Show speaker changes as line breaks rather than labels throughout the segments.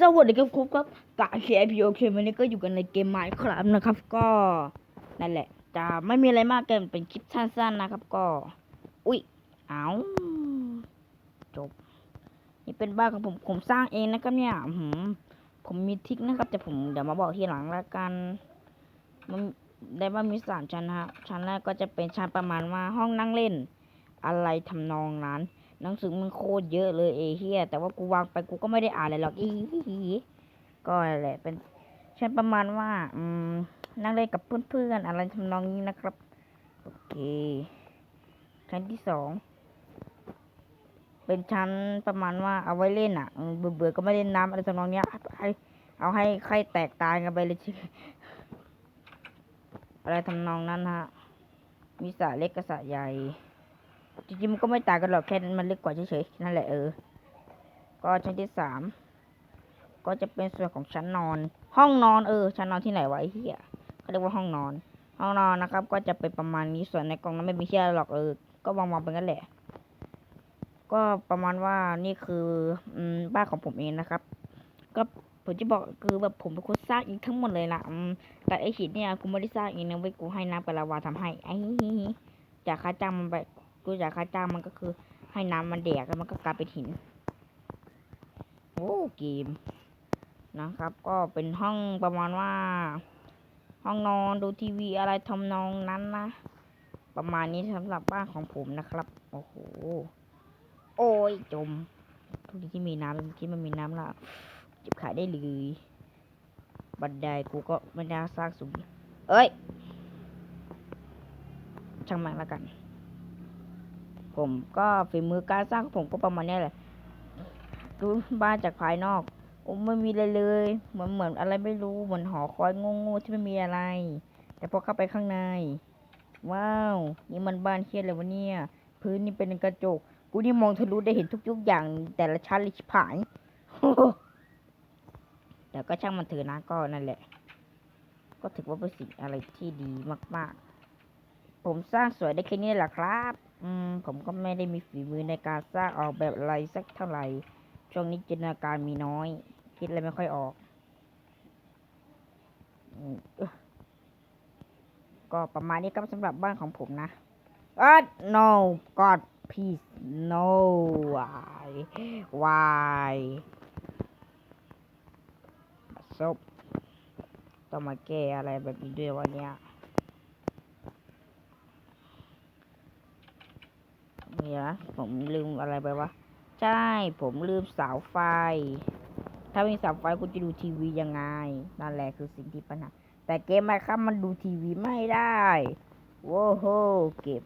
สวัสดีครับคุณครับกาเคพีโอเควันนี้ก็อยู่กันในเกมไมค์ครับนะครับ ก็นั่นแหละจะไม่มีอะไรมากเกินเป็นคลิปสั้นๆนะครับ ก็ อุ๊ยเอาจบ นี่เป็นบ้านของผมผมสร้างเองนะครับเนี่ยอื้อหือผมมีทิกนะครับ แต่ผมเดี๋ยวมาบอกทีหลังล้วกัน มันได้ว่านมีสามชั้นนะครับชั้นแรกก็จะเป็นชั้นประมาณว่าห้องนั่งเล่น อะไรทำนองนั้น หนังสือมันโคตรเยอะเลยเอเฮียแต่ว่ากูวางไปกูก็ไม่ได้อ่านเลยหรอกอีก็แหละเป็นชั้นประมาณว่า อืมนั่งเล่นกับเพื่อนๆอะไรทำนองนี้นะครับ โอเคชั้นที่สองเป็นชั้นประมาณว่าเอาไว้เล่นอะเออเบื่อๆก็ไม่เล่นน้ำอะไรทำนองเนี้ยให้เอาให้ใครแตกตายกันไปเลยชิอะไรทำนองนั้นฮะมีสระเล็กกับสระใหญ่ จริงๆมันก็ไม่ต่างกันหรอกแค่นั้นมันเล็กกว่าเฉยๆนั่นแหละเออ ก็ชั้นที่สามก็จะเป็นส่วนของชั้นนอน ห้องนอนเออ ชั้นนอนที่ไหนวะไอ้เหี้ยเขาเรียกว่าห้องนอน ห้องนอนนะครับ ก็จะเป็นประมาณนี้ส่วนในกล่องนั้นไม่มีเหี้ยหรอกเออ ก็วางๆไปงั้นแหละ ก็ประมาณว่านี่คืออืมบ้านของผมเองนะครับ ก็ผมจะบอกคือแบบผมเป็นคนสร้างเองทั้งหมดเลยนะแต่ไอหินเนี่ยกูไม่ได้สร้างเองนะเว้ยกูให้น้ำกับลาวาทำให้ไอ้จากค่าจ้างมันไป กูจากค่าจ้างมันก็คือ ให้น้ำมันแดกแล้วมันก็กลายเป็นหิน โอ้เกมนะครับ ก็เป็นห้องประมาณว่า ห้องนอนดูทีวีอะไรทำนองนั้นนะประมาณนี้สำหรับบ้านของผมนะครับ โอ้โห โอ้ยจม ทุกทีที่มีน้ำที่มันมีน้ำละจิบขายได้เลย บันไดกูก็ไม่น่าสร้างสูง เอ้ย ช่างมันแล้วกัน ผมก็ฝีมือการสร้างของผมก็ประมาณนี้แหละดูบ้านจากภายนอกโอ้ไม่มีอะไรเลย เหมือนเหมือนอะไรไม่รู้เหมือนหอคอยงงๆที่ไม่มีอะไร แต่พอเข้าไปข้างใน ว้าว นี่มันบ้านเฮียอะไรวะเนี่ย พื้นนี่เป็นกระจก กูนี่มองทะลุได้เห็นทุกๆอย่าง แต่ละชั้นเลยชิบหายแต่ก็ช่างมันเถอะนะก็นั่นแหละ ก็ถือว่าเป็นสิ่งอะไรที่ดีมาก ๆ ผมสร้างสวยได้แค่นี้แหละครับ อืมผมก็ไม่ได้มีฝีมือในการสร้างออกแบบอะไรสักเท่าไหร่ ช่วงนี้จินตนาการมีน้อย คิดอะไรไม่ค่อยออกอก็ประมาณนี้ครับสำหรับบ้านของผมนะเออ no god please no why why ซบต้องมาแก้อะไรแบบนี้ด้วยวันเนี้ย นี่นะผมลืมอะไรไปวะ ใช่ ผมลืมเสาไฟ ถ้ามีเสาไฟคุณจะดูทีวียังไง นั่นแหละคือสิ่งที่ปัญหา แต่เกมไมครับมันดูทีวีไม่ได้โว้โหเก็บ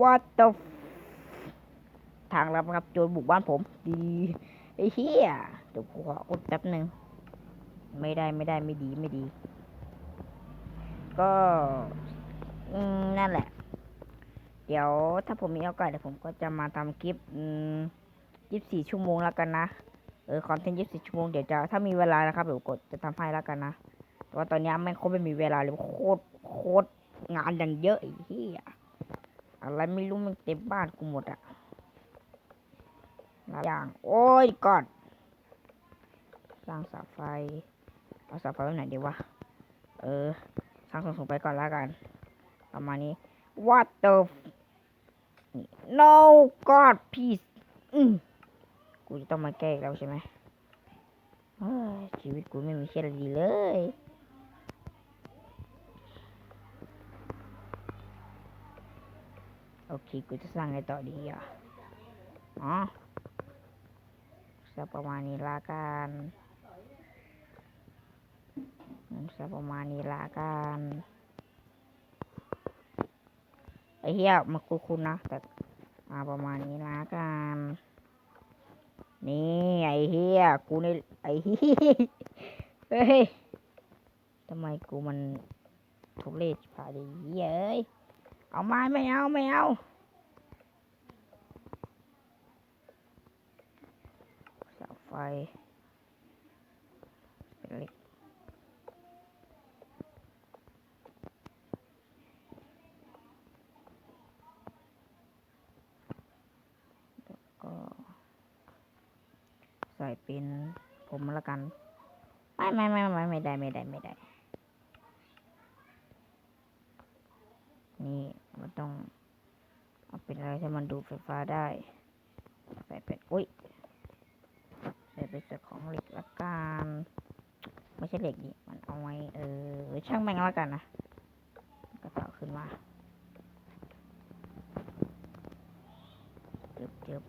what the ทางลับครับโจรบุกบ้านผม ดีไอ้เหี้ยเดี๋ยวกูขออดแป๊บหนึ่งไม่ได้ไม่ได้ไม่ดีไม่ดี ก็อืมนั่นแหละ เดี๋ยวถ้าผมมีโอกาสเดี๋ยวผมก็จะมาทำคลิปยี่สิบสี่ชั่วโมงแล้วกันนะ เออคอนเทนต์ยี่สิบสี่ชั่วโมงเดี๋ยวจะถ้ามีเวลานะครับเดี๋ยวกดจะทำให้แล้วกันนะ แต่ว่าตอนนี้แม่งโคตรไม่มีเวลาเลยโคตรโคตรงานอย่างเยอะไอ้เหี้ยอะไรไม่รู้มันเต็มบ้านกูหมดอะหลายอย่าง โอ้ยก่อนสร้างเสาไฟ เอาเสาไฟไว้ไหนดีวะ เออสร้างสูงๆไปก่อนแล้วกัน ประมาณนี้ what the no god please อืมกูจะต้องมาแก้อีกแล้วใช่ไหมชีวิตกูไม่มีเช่นดีเลยโอเค กูจะสร้างไงต่อดีอะ อ๋อสักประมาณนี้ละกันสักประมาณนี้ละกันไอ้เหี้ยมันคุ้นๆนะแต่ อ่าประมาณนี้ละกัน นี่ไอ้เหี้ยกูนี่ไอ้เหี้ยเฮ้ยทำไมกูมันทุเรศผ่าดิเหี้ยเอ้ยเอาไม้ไม่เอาไม่เอาเสาไฟเป็นเหล็ก ก็ใส่เป็นผมละกัน ไม่ไม่ไม่ไม่ไม่ได้ไม่ได้ไม่ได้ นี่มันต้องเอาเป็นอะไรที่มันดูดไฟฟ้าได้ใส่เป็นอุ้ยใส่เป็นส่วนของเหล็กละกันไม่ใช่เหล็กดิมันเอาไว้เออช่างแม่งละกันนะก็ต่อขึ้นมาจึบจึบ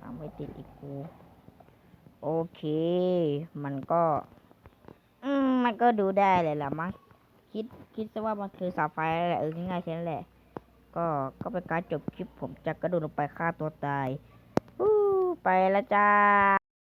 วางไม่ ติดอีกกูโอเค มันก็ อืม มันก็ดูได้เลยละมั้งคิดคิดซะว่ามันคือสาไฟแหละเออง่ายๆแค่นั้นแหละ ก็ก็เป็นการจบคลิปผมจะกระโดดลงไปฆ่าตัวตายไปละจ้า